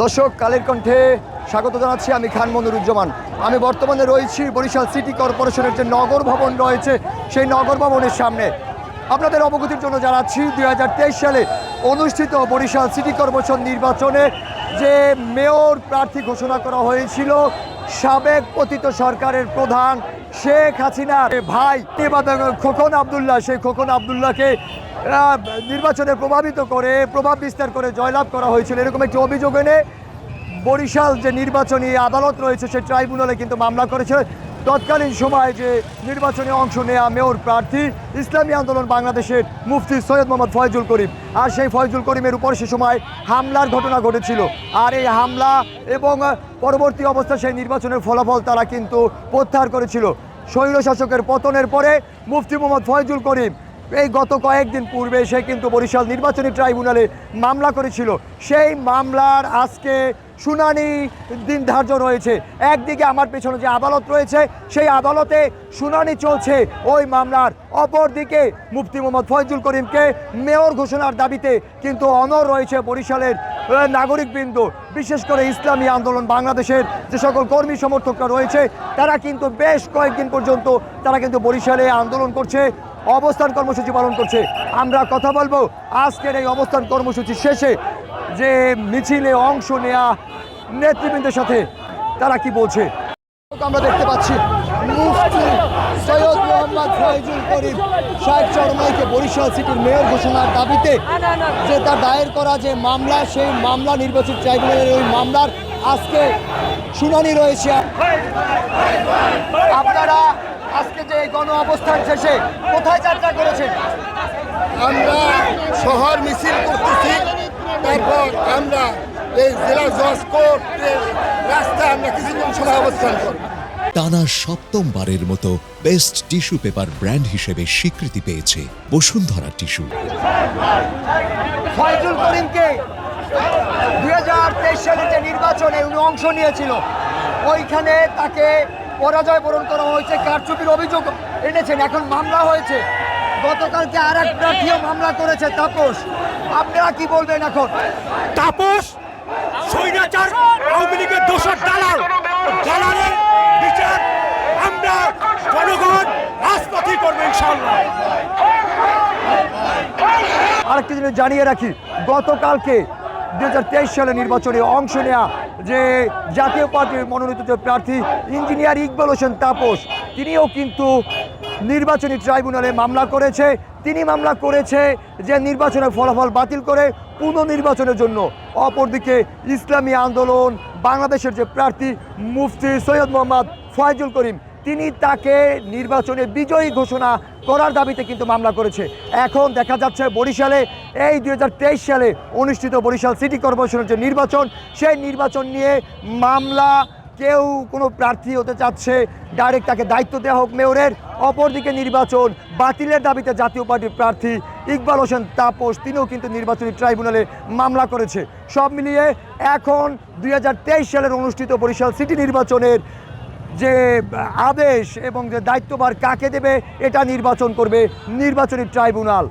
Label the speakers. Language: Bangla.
Speaker 1: দর্শক, কালের কণ্ঠে স্বাগত জানাচ্ছি আমি খান মনুরুজ্জামান। আমি বর্তমানে রয়েছি বরিশাল সিটি কর্পোরেশনের যে নগর ভবন রয়েছে, সেই নগর ভবনের সামনে। আপনাদের অবগতির জন্য জানাচ্ছি, দুই হাজার তেইশ সালে অনুষ্ঠিত বরিশাল সিটি কর্পোরেশন নির্বাচনে যে মেয়র প্রার্থী ঘোষণা করা হয়েছিল সাবেক পতিত সরকারের প্রধান শেখ হাসিনার ভাই। খোকন আবদুল্লাহ, সেই খোকন আবদুল্লাহকে নির্বাচনে প্রভাবিত করে, প্রভাব বিস্তার করে জয়লাভ করা হয়েছিল। এরকম একটি অভিযোগ এনে বরিশাল যে নির্বাচনী আদালত রয়েছে, সেই ট্রাইব্যুনালে কিন্তু মামলা করেছে। তৎকালীন সময়ে যে নির্বাচনে অংশ নেয়া মেয়র প্রার্থী ইসলামী আন্দোলন বাংলাদেশের মুফতি সৈয়দ মোহাম্মদ ফয়জুল করিম। আর সেই ফয়জুল করিমের উপর সে সময় হামলার ঘটনা ঘটেছিল। আর এই হামলা এবং পরবর্তী অবস্থা সেই নির্বাচনের ফলাফল তারা কিন্তু প্রত্যাহার করেছিল। স্বৈরশাসকের পতনের পরে মুফতি মোহাম্মদ ফয়জুল করিম এই গত কয়েকদিন পূর্বে সে কিন্তু বরিশাল নির্বাচনী ট্রাইব্যুনালে মামলা করেছিল। সেই মামলার আজকে শুনানি দিন ধার্য রয়েছে। একদিকে আমার পেছনে যে আদালত রয়েছে, সেই আদালতে শুনানি চলছে। ওই মামলার অপরদিকে মুফতি মোহাম্মদ ফয়জুল করিমকে মেয়র ঘোষণার দাবিতে কিন্তু অনর রয়েছে বরিশালের নাগরিকবৃন্দ। বিশেষ করে ইসলামী আন্দোলন বাংলাদেশের যে সকল কর্মী সমর্থকরা রয়েছে, তারা কিন্তু বেশ কয়েকদিন পর্যন্ত তারা কিন্তু বরিশালে আন্দোলন করছে। অবস্থান কর্মসূচি পালন করছে। আমরা কথা বলব আজকের এই অবস্থান কর্মসূচি শেষে যে মিছিলে অংশ নেয়া নেতৃবৃন্দের সাথে তারা কি বলছে? আমরা দেখতে পাচ্ছি মুফতি সৈয়দ মোহাম্মদ ফয়জুল করিম শাহেদ চরমাইকে বরিশাল সিটির মেয়র ঘোষণার দাবিতে যে তার দায়ের করা যে মামলা, সেই মামলা নির্বাচিত ট্রাইব্যুনালের ওই মামলার আজকে শুনানি রয়েছে। আপনারা আজকে যে এই গণ অবস্থান শেষে কোথায় যাত্রা করেছেন?
Speaker 2: আমরা শহর মিছিল করতেছি তারপর আমরা এই জেলা জজ কোর্টের রাস্তায় আমরা কিছুক্ষণ সময় অবস্থান করব।
Speaker 3: টানা সপ্তমবারের মতো বেস্ট টিস্যু পেপার ব্র্যান্ড হিসেবে স্বীকৃতি পেয়েছে বসুন্ধরা টিস্যু।
Speaker 1: ফয়জুল করিমকে দুই হাজার তেইশ সালে যে নির্বাচনে উনি অংশ নিয়েছিল ওইখানে তাকে পরাজয় বরণ করা হয়েছে কারচুপির অভিযোগ এনেছেন এখন মামলা হয়েছে। গতকালকে আর এক প্রার্থীও মামলা করেছে তাপস। আপনারা কি বলবেন এখন?
Speaker 4: তাপস স্বৈরাচার আওয়ামী লীগের দোষর দালাল। দালালের বিচার আমরা জনগণ রাজপথই করব ইনশাল্লাহ
Speaker 1: আরেকটি জিনিস জানিয়ে রাখি গতকালকে দু হাজার তেইশ সালে নির্বাচনে অংশ নেওয়া যে জাতীয় পার্টির মনোনীত যে প্রার্থী ইঞ্জিনিয়ার ইকবাল হোসেন তাপস, তিনিও কিন্তু নির্বাচনী ট্রাইব্যুনালে মামলা করেছে। তিনি মামলা করেছে যে নির্বাচনের ফলাফল বাতিল করে পুনর্নির্বাচনের জন্য। অপরদিকে ইসলামী আন্দোলন, বাংলাদেশের যে প্রার্থী মুফতি সৈয়দ মোহাম্মদ ফয়জুল করিম তিনি তাকে নির্বাচনে বিজয়ী ঘোষণা করার দাবিতে কিন্তু মামলা করেছে। এখন দেখা যাচ্ছে বরিশালে, এই দুই হাজার তেইশ সালে অনুষ্ঠিত বরিশাল সিটি কর্পোরেশনের যে নির্বাচন, সেই নির্বাচন নিয়ে মামলা, কেউ কোনো প্রার্থী হতে চাচ্ছে, ডাইরেক্ট তাকে দায়িত্ব দেওয়া হোক মেয়রের। অপরদিকে নির্বাচন বাতিলের দাবিতে জাতীয় পার্টির প্রার্থী ইকবাল হোসেন তাপস, তিনিও কিন্তু নির্বাচনী ট্রাইব্যুনালে মামলা করেছে। সব মিলিয়ে এখন দুই হাজার তেইশ সালের অনুষ্ঠিত বরিশাল সিটি নির্বাচনের যে আদেশ এবং যে দায়িত্বভার কাকে দেবে এটা নির্বাচন করবে নির্বাচনী ট্রাইব্যুনাল।